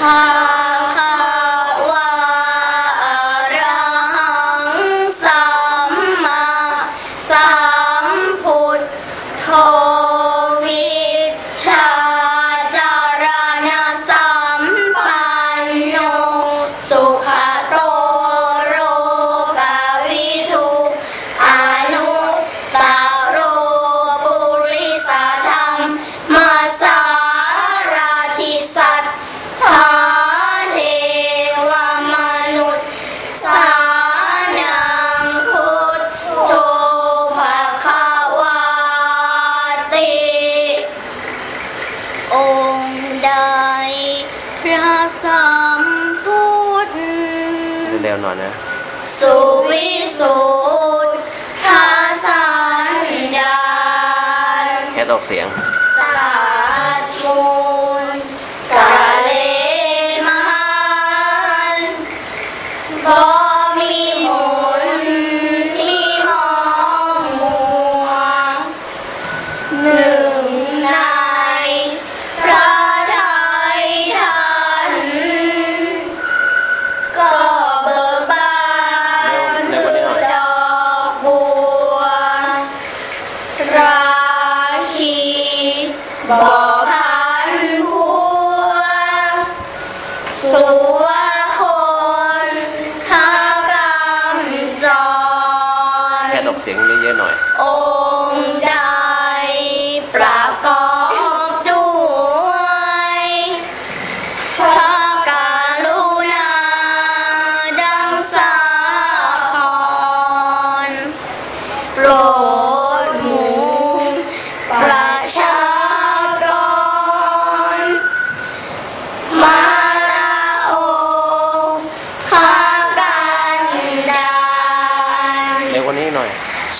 ภ สัมพุทธเร็วๆหน่อยนะ สุวิสุทธาสัญญาณแค่ออกเสียง บ่อพันพัวสัวคนข้ากำจรแค่ออกเสียงเยอะๆหน่อย องค์ใดป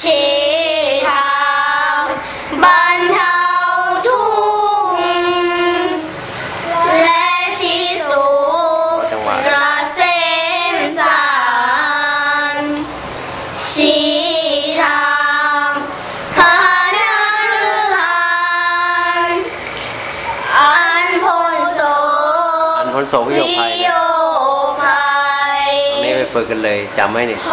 ชี้ทางบรรเทาทุกข์และชี้สู่จังหวะกระเสมสารชี้ทางพานาฤหันอันพ้นโศอักนพ้นโศกวิโยคภัยวิโยเนี่ยภัยอันนี้ไปฝึกกันเลยจำไว้นี่พ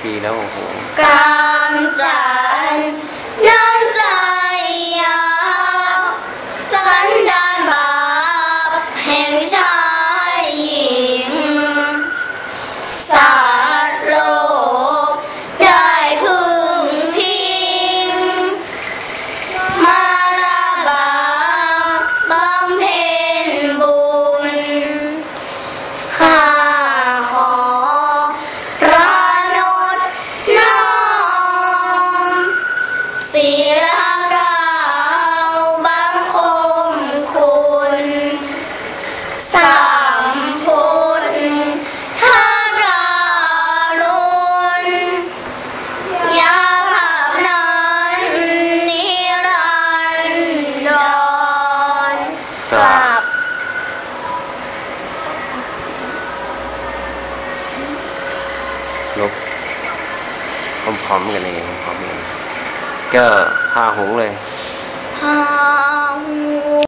ทีแล้วโอ้โหกำจัด กราบลบพร้อมๆกันเองพร้อมๆกันก็พาหงส์เลยพาหั